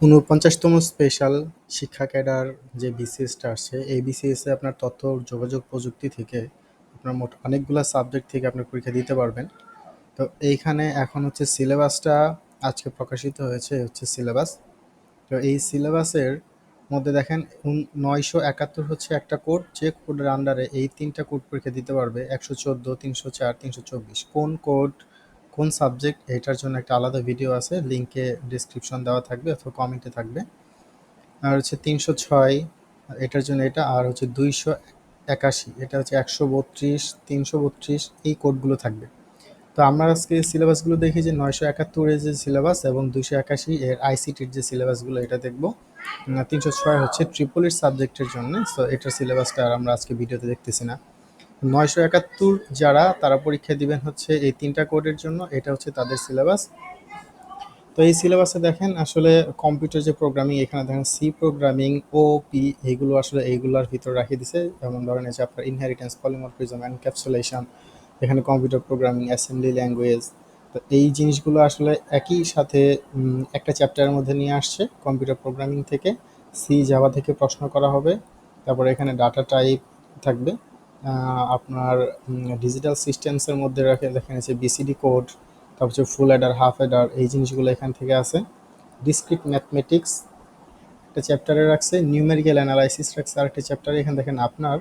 ঊনপঞ্চাশতম special শিক্ষা cadre যে বিসিএসটা আসছে, এই বিসিএসে আপনার তথ্য, যোগাযোগ প্রযুক্তি থেকে আপনার মোট অনেকগুলো সাবজেক্ট থেকে আপনার পরীক্ষা দিতে পারবেন। তো এইখানে এখন হচ্ছে সিলেবাসটা আজকে প্রকাশিত হয়েছে, হচ্ছে সিলেবাস। তো এই সিলেবাসের মধ্যে দেখেন নয়শো একাত্তর হচ্ছে একটা কোড, যে কোডের আন্ডারে এই তিনটা কোড পরীক্ষা দিতে পারবে, একশো চোদ্দ, তিনশো চার, তিনশো চব্বিশ। কোন কোড কোন সাবজেক্ট এটার জন্য একটা আলাদা ভিডিও আছে লিঙ্কে ডিসক্রিপশন দেওয়া থাকবে অথবা কমেন্টে থাকবে। আর হচ্ছে তিনশো ছয়, এটার জন্য এটা, আর হচ্ছে দুইশো একাশি, এটা হচ্ছে একশো বত্রিশ, তিনশো বত্রিশ, এই কোডগুলো থাকবে। তো আমরা আজকে সিলেবাসগুলো দেখি যে নয়শো একাত্তরের যে সিলেবাস এবং দুইশো একাশি এর আইসিটির যে সিলেবাসগুলো এটা দেখব। তিনশো ছয় হচ্ছে ট্রিপলির সাবজেক্টের জন্য সো এটার সিলেবাসটা আর আমরা আজকে ভিডিওতে দেখতেছি না। নয়শো একাত্তর যারা, তারা পরীক্ষা দিবেন হচ্ছে এই তিনটা কোডের জন্য, এটা হচ্ছে তাদের সিলেবাস। তো এই সিলেবাসে দেখেন আসলে কম্পিউটার যে প্রোগ্রামিং এখানে দেখেন সি প্রোগ্রামিং ও পি এইগুলো আসলে এইগুলোর ভিতর রাখিয়ে দিছে। যেমন ধরেন যে আপনার ইনহেরিটেন্স পলিমরফিজম এনক্যাপসুলেশন এখানে কম্পিউটার প্রোগ্রামিং অ্যাসেম্বলি ল্যাঙ্গুয়েজ তো এই জিনিসগুলো আসলে একই সাথে একটা চ্যাপ্টারের মধ্যে নিয়ে আসছে কম্পিউটার প্রোগ্রামিং থেকে। সি জাভা থেকে প্রশ্ন করা হবে। তারপরে এখানে ডাটা টাইপ থাকবে। আপনার ডিজিটাল সিস্টেমসের মধ্যে রাখে দেখেন যে বিসিডি কোড তারপর হচ্ছে ফুল অ্যাডার হাফ অ্যাডার এই জিনিসগুলো এখান থেকে আছে। ডিসক্রিট ম্যাথমেটিক্স একটা চ্যাপ্টারে রাখছে নিউমেরিক্যাল অ্যানালাইসিস রাখছে আর একটা চ্যাপ্টারে এখানে দেখেন আপনার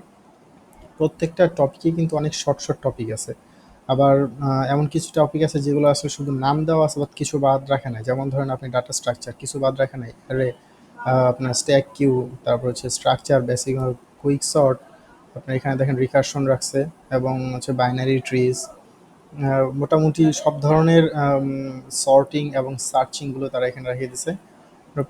প্রত্যেকটা টপিকে কিন্তু অনেক শর্ট শর্ট টপিক আছে। আবার এমন কিছু টপিক আছে যেগুলো আসলে শুধু নাম দেওয়া আছে বা কিছু বাদ রাখে নাই। যেমন ধরেন আপনি ডাটা স্ট্রাকচার কিছু বাদ রাখে নাই। আরে আপনার স্ট্যাক কিউ তারপর হচ্ছে স্ট্রাকচার বেসিক কুইক শর্ট আপনার এখানে দেখেন রিকার্শন রাখছে এবং হচ্ছে বাইনারি ট্রিজ মোটামুটি সব ধরনের সর্টিং এবং সার্চিংগুলো তারা এখানে রেখে দিছে।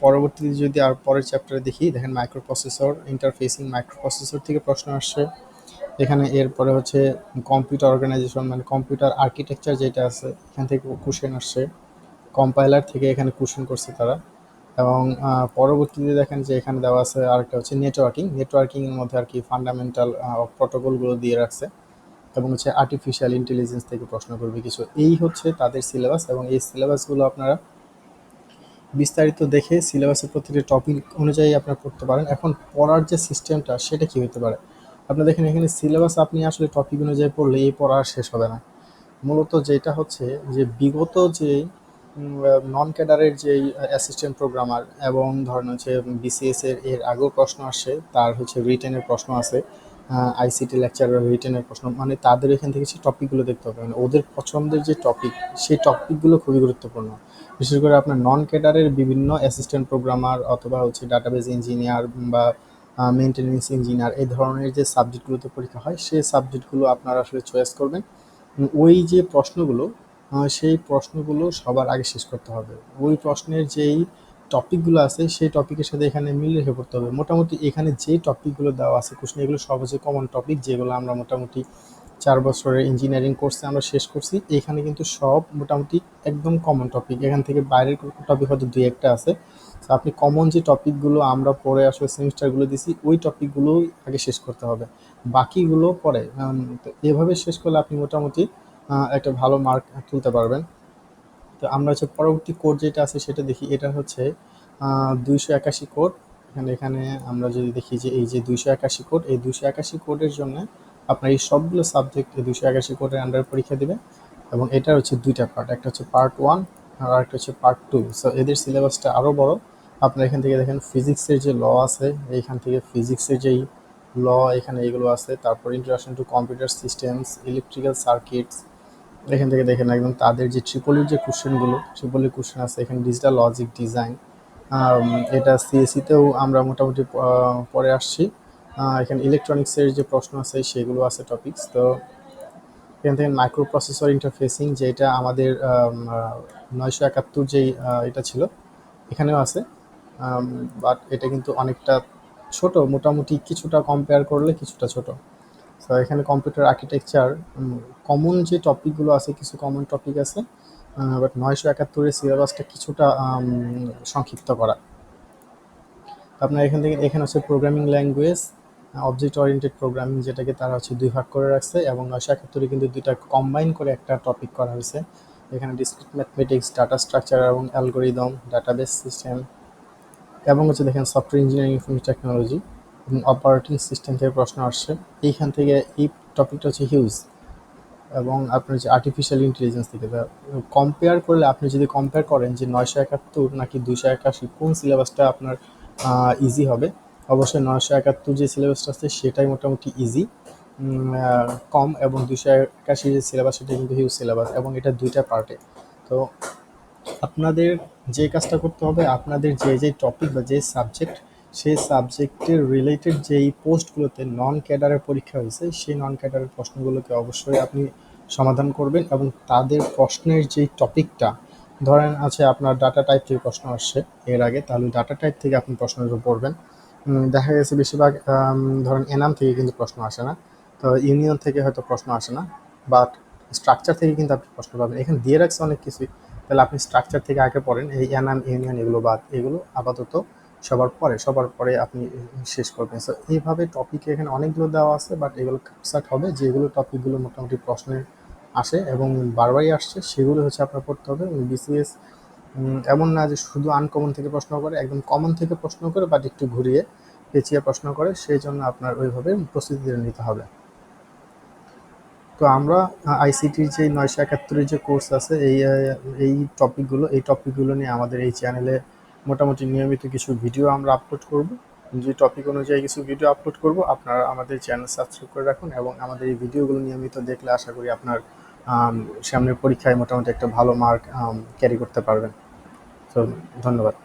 পরবর্তীতে যদি আর পরের চ্যাপ্টারে দেখি, দেখেন microprocessor interfacing microprocessor থেকে প্রশ্ন আসছে। এখানে এরপরে হচ্ছে কম্পিউটার অর্গানাইজেশন মানে কম্পিউটার আর্কিটেকচার যেটা আছে, এখান থেকে কোশ্চেন আসছে। কম্পাইলার থেকে এখানে কোশ্চেন করছে তারা। এবং পরবর্তীতে দেখেন যে এখানে দেওয়া আছে আরেকটা হচ্ছে নেটওয়ার্কিং নেটওয়ার্কিংয়ের মধ্যে আর কি ফান্ডামেন্টাল প্রোটোকলগুলো দিয়ে রাখছে এবং হচ্ছে আর্টিফিশিয়াল ইন্টেলিজেন্স থেকে প্রশ্ন করবে কিছু। এই হচ্ছে তাদের সিলেবাস এবং এই সিলেবাসগুলো আপনারা বিস্তারিত দেখে সিলেবাসের প্রতিটি টপিক অনুযায়ী আপনারা পড়তে পারেন। এখন পড়ার যে সিস্টেমটা সেটা কী হতে পারে? আপনারা দেখেন এখানে সিলেবাস আপনি আসলে টপিক অনুযায়ী পড়লে এই পড়া শেষ হবে না। মূলত যেটা হচ্ছে যে বিগত যে নন ক্যাডারের যেই অ্যাসিস্ট্যান্ট প্রোগ্রামার এবং ধরেন হচ্ছে বিসিএস এর এর আগেও প্রশ্ন আসে, তার হচ্ছে রিটেনের প্রশ্ন আছে আইসিটি লেকচারের রিটেনের প্রশ্ন মানে তাদের এখান থেকে সেই টপিকগুলো দেখতে হবে। মানে ওদের পছন্দের যে টপিক সেই টপিকগুলো খুবই গুরুত্বপূর্ণ। বিশেষ করে আপনার নন ক্যাডারের বিভিন্ন অ্যাসিস্ট্যান্ট প্রোগ্রামার অথবা হচ্ছে ডাটাবেজ ইঞ্জিনিয়ার বা মেনটেন্যান্স ইঞ্জিনিয়ার এই ধরনের যে সাবজেক্টগুলোতে পরীক্ষা হয় সেই সাবজেক্টগুলো আপনারা আসলে চয়েস করবেন। ওই যে প্রশ্নগুলো সেই প্রশ্নগুলো সবার আগে শেষ করতে হবে। ওই প্রশ্নের যেই টপিকগুলো আছে, সেই টপিকের সাথে এখানে মিল রেখে পড়তে হবে। মোটামুটি এখানে যে টপিকগুলো দেওয়া আছে কোশ্চেন এগুলো সব হচ্ছে কমন টপিক যেগুলো আমরা মোটামুটি চার বছরের ইঞ্জিনিয়ারিং কোর্সে আমরা শেষ করছি। এখানে কিন্তু সব মোটামুটি একদম কমন টপিক এখান থেকে বাইরের টপিক হয়তো দুই একটা আছে। তো আপনি কমন যে টপিকগুলো আমরা পরে আসলে সেমিস্টারগুলো দিছি, ওই টপিকগুলোই আগে শেষ করতে হবে। বাকিগুলো পরে এভাবে শেষ করলে আপনি মোটামুটি একটা ভালো মার্ক তুলতে পারবেন। তো আমরা হচ্ছে পরবর্তী কোড যেটা আছে সেটা দেখি, এটা হচ্ছে দুইশো একাশি কোড এখানে এখানে আমরা যদি দেখি যে এই যে দুইশো একাশি কোড এই দুইশো একাশি কোডের জন্য আপনার এই সবগুলো সাবজেক্ট এই দুইশো একাশি কোডের আন্ডারে পরীক্ষা দেবে এবং এটা হচ্ছে দুইটা পার্ট একটা হচ্ছে পার্ট ওয়ান আর একটা হচ্ছে পার্ট টু সো এদের সিলেবাসটা আরও বড়। আপনার এখান থেকে দেখেন ফিজিক্সের যে ল আছে, এইখান থেকে ফিজিক্সের যেই ল এখানে এগুলো আছে। তারপর introduction to computer systems electrical circuits এখান থেকে দেখেন একদম তাদের যে ট্রিপলির যে কোশ্চেনগুলো ট্রিপলির কোশ্চেন আছে, এখানে ডিজিটাল লজিক ডিজাইন এটা সিএসিতেও আমরা মোটামুটি পরে আসছি। এখানে ইলেকট্রনিক্সের যে প্রশ্ন আছে, সেগুলো আছে টপিকস তো এখান থেকে মাইক্রো প্রসেসর ইন্টারফেসিং যেটা আমাদের নয়শো একাত্তর যেই এটা ছিল, এখানেও আছে। বাট এটা কিন্তু অনেকটা ছোট, মোটামুটি কিছুটা কম্পেয়ার করলে কিছুটা ছোট। তো এখানে কম্পিউটার আর্কিটেকচার কমন যে টপিকগুলো আছে, কিছু কমন টপিক আছে বাট নয়শো একাত্তরের সিলেবাসটা কিছুটা সংক্ষিপ্ত করা। আপনার এখান থেকে, এখানে হচ্ছে programming language object oriented programming যেটাকে তারা হচ্ছে দুই ভাগ করে রাখছে এবং নয়শো একাত্তরে কিন্তু দুইটা কম্বাইন করে একটা টপিক করা হয়েছে। এখানে ডিসক্রিট ম্যাথমেটিক্স ডাটা স্ট্রাকচার এবং অ্যালগোরিদম ডাটাবেস সিস্টেম এবং হচ্ছে দেখেন software engineering information technology operating system থেকে প্রশ্ন আসছে, এইখান থেকে এই টপিকটা হচ্ছে হিউজ এবং আপনার যে আর্টিফিশিয়াল ইন্টেলিজেন্স থেকে। কম্পেয়ার করলে আপনি যদি কম্পেয়ার করেন যে নয়শো একাত্তর নাকি দুশো একাশি, কোন সিলেবাসটা আপনার ইজি হবে? অবশ্যই নয়শো একাত্তর যে সিলেবাসটা আছে সেটাই মোটামুটি ইজি কম এবং দুশো একাশি যে সিলেবাস সেটা কিন্তু হিউজ সিলেবাস এবং এটা দুইটা পার্টে তো আপনাদের যে কাজটা করতে হবে, আপনাদের যে যে টপিক বা যে সাবজেক্ট সেই সাবজেক্টের রিলেটেড যেই পোস্টগুলোতে নন ক্যাডারের পরীক্ষা হয়েছে, সেই নন ক্যাডারের প্রশ্নগুলোকে অবশ্যই আপনি সমাধান করবেন এবং তাদের প্রশ্নের যেই টপিকটা, ধরেন আছে আপনার ডাটা টাইপ থেকে প্রশ্ন আসছে এর আগে, তাহলে ডাটা টাইপ থেকে আপনি প্রশ্নগুলো পড়বেন। দেখা গেছে বেশিরভাগ ধরেন এনাম থেকে কিন্তু প্রশ্ন আসে না, তো ইউনিয়ন থেকে হয়তো প্রশ্ন আসে না বাট স্ট্রাকচার থেকে কিন্তু আপনি প্রশ্ন পাবেন। এখানে দিয়ে রাখছে অনেক কিছুই, তাহলে আপনি স্ট্রাকচার থেকে আগে পড়েন, এই এনাম ইউনিয়ন এগুলো বাদ, এগুলো আপাতত সবার পরে সবার পরে আপনি শেষ করবেন। সো এইভাবে টপিকে এখানে অনেকগুলো দেওয়া আছে বাট এগুলো কাটসাট হবে। যেগুলো টপিকগুলো মোটামুটি প্রশ্নে আসে এবং বারবারই আসছে, সেগুলো হচ্ছে আপনার পড়তে হবে। বিসিএস এমন না যে শুধু আনকমন থেকে প্রশ্ন করে, একদম কমন থেকে প্রশ্ন করে বাট একটু ঘুরিয়ে পেঁচিয়ে প্রশ্ন করে, সেই জন্য আপনার ওইভাবে প্রস্তুতি নিতে হবে। তো আমরা আইসিটির যে নয়শো একাত্তরের যে কোর্স আছে, এই এই টপিকগুলো এই টপিকগুলো নিয়ে আমাদের এই চ্যানেলে মোটামুটি নিয়মিত কিছু ভিডিও আমরা আপলোড করব। যে টপিক অনুযায়ী কিছু ভিডিও আপলোড করব, আপনারা আমাদের চ্যানেল সাবস্ক্রাইব করে রাখুন এবং আমাদের এই ভিডিওগুলো নিয়মিত দেখলে আশা করি আপনার সামনের পরীক্ষায় মোটামুটি একটা ভালো মার্ক ক্যারি করতে পারবেন। তো ধন্যবাদ।